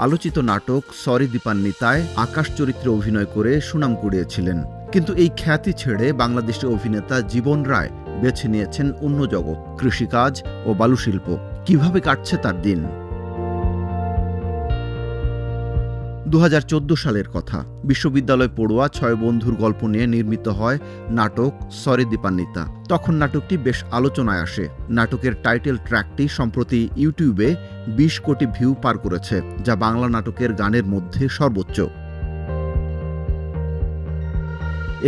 আলোচিত নাটক সরি দীপান্বিতায় আকাশ চরিত্রে অভিনয় করে সুনাম কুড়িয়েছিলেন। কিন্তু এই খ্যাতি ছেড়ে বাংলাদেশের অভিনেতা জীবন রায় বেছে নিয়েছেন অন্য জগৎ, কৃষিকাজ ও বালুশিল্প। কীভাবে কাটছে তার দিন? দু হাজার চোদ্দ সালের কথা। বিশ্ববিদ্যালয় পড়ুয়া ছয় বন্ধুর গল্প নিয়ে নির্মিত হয় নাটক সরে দীপান্বিতা। তখন নাটকটি বেশ আলোচনায় আসে। নাটকের টাইটেল ট্র্যাকটি সম্প্রতি ইউটিউবে বিশ কোটি ভিউ পার করেছে, যা বাংলা নাটকের গানের মধ্যে সর্বোচ্চ।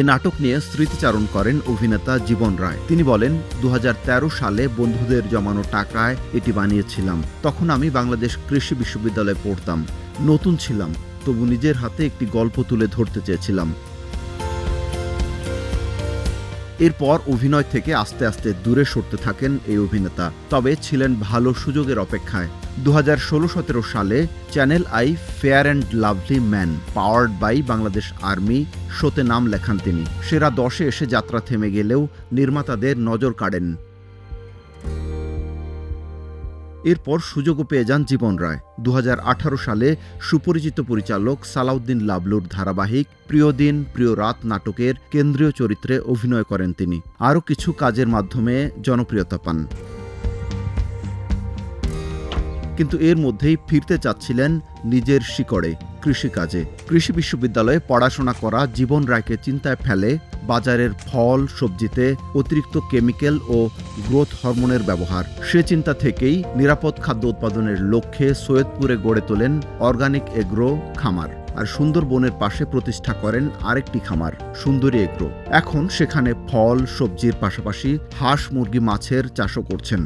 এ নাটক নিয়ে স্মৃতিচারণ করেন অভিনেতা জীবন রায়। তিনি বলেন দু হাজার তেরো সালে বন্ধুদের জমানো টাকায় এটি বানিয়েছিলাম। তখন আমি বাংলাদেশ কৃষি বিশ্ববিদ্যালয়ে পড়তাম। নতুন ছিলাম। তবু নিজের হাতে একটি গল্প তুলে ধরতে চেয়েছিলাম। এরপর অভিনয় থেকে আস্তে আস্তে দূরে সরতে থাকেন এই অভিনেতা, তবে ছিলেন ভালো সুযোগের অপেক্ষায়। দু হাজার ষোলো সতেরো সালে channel I fair and lovely man, powered by Bangladesh army, শোতে নাম লেখান তিনি। সেরা দশে এসে যাত্রা থেমে গেলেও নির্মাতাদের নজর কাড়েন। এরপর সুযোগও পেয়ে যান জীবন রায়। দু সালে সুপরিচিত পরিচালক সালাউদ্দিন লাবলুর ধারাবাহিক প্রিয় দিন, প্রিয় রাত নাটকের কেন্দ্রীয় চরিত্রে অভিনয় করেন তিনি। আরও কিছু কাজের মাধ্যমে জনপ্রিয়তা পান। কিন্তু এর মধ্যেই ফিরতে চাচ্ছিলেন নিজের শিকড়ে কৃষিকাজে। কৃষি বিশ্ববিদ্যালয়ে পড়াশোনা করা জীবন রায়কে চিন্তায় ফেলে বাজারের ফল, সবজিতে অতিরিক্ত কেমিক্যাল ও গ্রোথ হরমোনের ব্যবহার। সে চিন্তা থেকেই নিরাপদ খাদ্য উৎপাদনের লক্ষ্যে সৈয়দপুরে গড়ে তোলেন অর্গানিক এগ্রো খামার আর সুন্দরবনের পাশে প্রতিষ্ঠা করেন আরেকটি খামার, সুন্দরী এগ্রো। এখন সেখানে ফল, সবজির পাশাপাশি হাঁস, মুরগি, মাছের চাষও করছেন।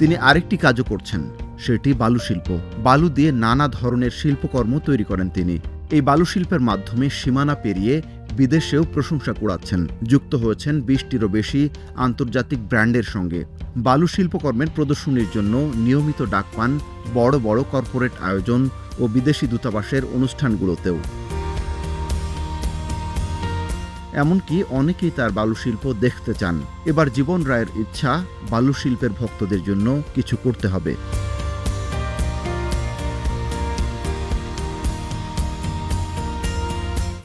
তিনি আরেকটি কাজও করছেন, সেটি বালু শিল্প বালু দিয়ে নানা ধরনের শিল্পকর্ম তৈরি করেন তিনি। এই বালু শিল্পের মাধ্যমে সীমানা পেরিয়ে বিদেশেও প্রশংসা কুড়াচ্ছেন। যুক্ত হয়েছেন বিশটিরও বেশি আন্তর্জাতিক ব্র্যান্ডের সঙ্গে। বালু শিল্পকর্মের প্রদর্শনীর জন্য নিয়মিত ডাক পান বড় বড় কর্পোরেট আয়োজন ও বিদেশি দূতাবাসের অনুষ্ঠানগুলোতেও। এমনকি অনেকেই তার বালুশিল্প দেখতে চান। এবার জীবন রায়ের ইচ্ছা বালুশিল্পের ভক্তদের জন্য কিছু করতে হবে।